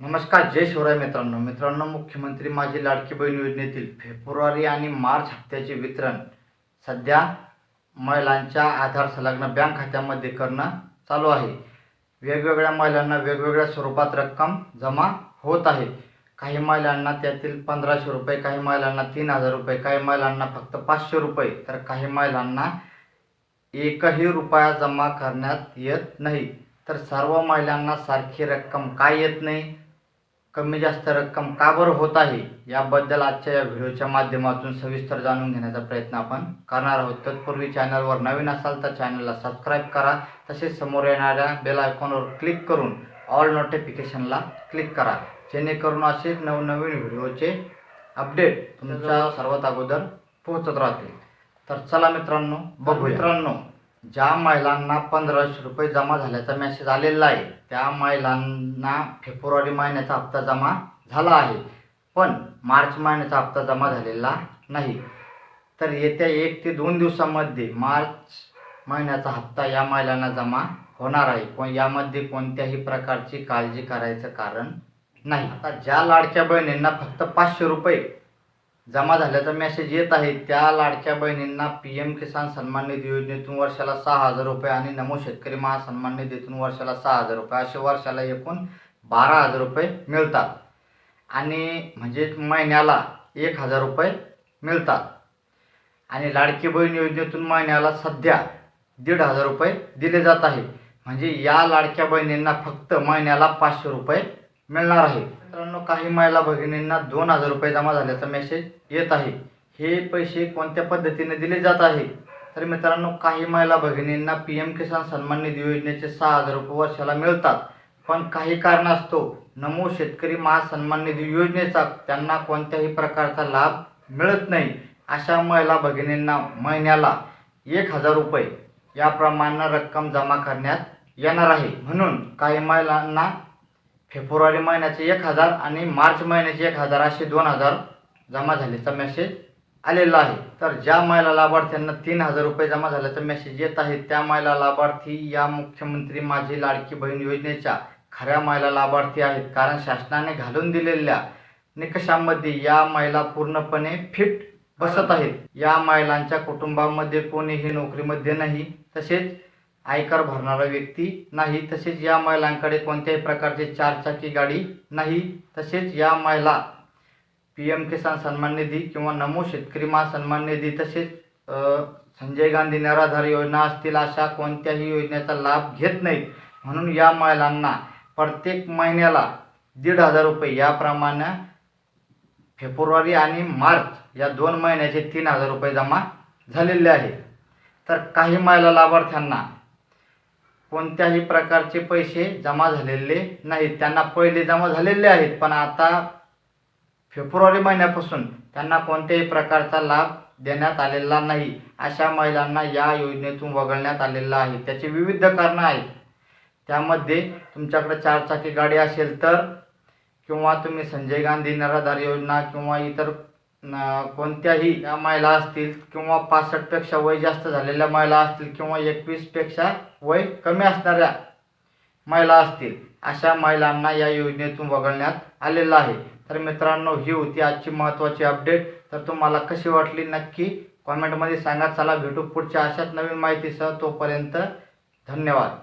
नमस्कार जय शिवराय मित्रांनो. मित्रांनो मुख्यमंत्री माझी लाडकी बहीण योजनेतील फेब्रुवारी आणि मार्च हप्त्याचे वितरण सध्या महिलांच्या आधार संलग्न बँक खात्यामध्ये करणं चालू आहे. वेगवेगळ्या महिलांना वेगवेगळ्या स्वरूपात रक्कम जमा होत आहे. काही महिलांना त्यातील पंधराशे रुपये काही महिलांना तीन हजार रुपये काही महिलांना फक्त पाचशे रुपये तर काही महिलांना एकही रुपया जमा करण्यात येत नाही. तर सर्व महिलांना सारखी रक्कम का येत नाही? कमी जास्त रक्कम का बरं होत आहे याबद्दल आजच्या या व्हिडिओच्या माध्यमातून सविस्तर जाणून घेण्याचा प्रयत्न आपण करणार आहोत. तत्पूर्वी चॅनलवर नवीन असाल तर चॅनलला सबस्क्राईब करा. तसेच समोर येणाऱ्या बेल आयकॉनवर क्लिक करून ऑल नोटिफिकेशनला क्लिक करा. जेणेकरून असे नवनवीन व्हिडिओचे अपडेट तुमच्या सर्वात अगोदर पोहोचत राहतील. तर चला मित्रांनो बघू मित्रांनो ज्या महिलांना पंधराशे रुपये जमा झाल्याचा मेसेज आलेला आहे त्या महिलांना फेब्रुवारी महिन्याचा हप्ता जमा झाला आहे. पण मार्च महिन्याचा हप्ता जमा झालेला नाही. तर येत्या एक ते दोन दिवसामध्ये मार्च महिन्याचा हप्ता या महिलांना जमा होणार आहे. पण यामध्ये कोणत्याही प्रकारची काळजी करायचं कारण नाही. आता ज्या लाडक्या बहिणींना फक्त पाचशे रुपये जमा झाल्याचा मेसेज येत आहे. त्या लाडक्या बहिणींना पी एम किसान सन्मान निधी योजनेतून वर्षाला सहा हजार रुपये आणि नमो शेतकरी महासन्मान निधीतून वर्षाला सहा हजार रुपये असे वर्षाला एकूण बारा हजार रुपये मिळतात. आणि म्हणजे महिन्याला एक हजार रुपये मिळतात. आणि लाडकी बहीण योजनेतून महिन्याला सध्या दीड हजार रुपये दिले जात आहे. म्हणजे या लाडक्या बहिणींना फक्त महिन्याला पाचशे रुपये मिळणार आहे. मित्रांनो काही महिला भगिनींना दोन हजार रुपये जमा झाल्याचा मेसेज येत आहे. हे पैसे कोणत्या पद्धतीने दिले जात आहे? तर मित्रांनो काही महिला भगिनींना पी एम किसान सन्मान निधी योजनेचे सहा हजार रुपये वर्षाला मिळतात. पण काही कारणास्तव नमो शेतकरी महासन्मान निधी योजनेचा त्यांना कोणत्याही प्रकारचा लाभ मिळत नाही. अशा महिला भगिनींना महिन्याला एक हजार रुपये याप्रमाणे रक्कम जमा करण्यात येणार आहे. म्हणून काही महिलांना फेब्रुवारी महिन्याचे एक हजार आणि मार्च महिन्याचे एक हजार असे दोन हजार जमा झाल्याचा मेसेज आलेला आहे. तर ज्या महिला लाभार्थ्यांना तीन हजार रुपये जमा झाल्याचा मेसेज येत आहे त्या महिला लाभार्थी या मुख्यमंत्री माझी लाडकी बहीण योजनेच्या खऱ्या महिला लाभार्थी आहेत. कारण शासनाने घालून दिलेल्या निकषांमध्ये या महिला पूर्णपणे फिट बसत आहेत. या महिलांच्या कुटुंबामध्ये कोणीही नोकरीमध्ये नाही. तसेच आयकर भरणारा व्यक्ती नाही तसेच या महिलांकडे कोणत्याही प्रकारची चारचाकी गाडी नाही तसेच या महिला पी एम किसान सन्मान निधी किंवा नमो शेतकरी महासन्मान निधी तसेच संजय गांधी निराधार योजना असतील अशा कोणत्याही योजनेचा लाभ घेत नाहीत. म्हणून या महिलांना प्रत्येक महिन्याला दीड हजार रुपये याप्रमाणे फेब्रुवारी आणि मार्च या दोन महिन्याचे तीन हजार रुपये जमा झालेले आहे. तर काही महिला लाभार्थ्यांना कोणत्याही प्रकारचे पैसे जमा झालेले नाहीत. त्यांना पहिले जमा झालेले आहेत पण आता फेब्रुवारी महिन्यापासून त्यांना कोणत्याही प्रकारचा लाभ देण्यात आलेला नाही. अशा महिलांना या योजनेतून वगळण्यात आलेला आहे. त्याची विविध कारणं आहेत. त्यामध्ये तुमच्याकडे चारचाकी गाडी असेल तर किंवा तुम्ही संजय गांधी निराधार योजना किंवा इतर कोणत्याही या महिला असतील किंवा पासष्टपेक्षा वय जास्त झालेल्या महिला असतील किंवा एकवीसपेक्षा वय कमी असणाऱ्या महिला असतील अशा महिलांना या योजनेतून वगळण्यात आलेलं आहे. तर मित्रांनो ही होती आजची महत्त्वाची अपडेट तर तुम्हाला कशी वाटली नक्की कॉमेंटमध्ये सांगा. चला भेटू पुढच्या अशाच नवीन माहितीसह. तोपर्यंत धन्यवाद.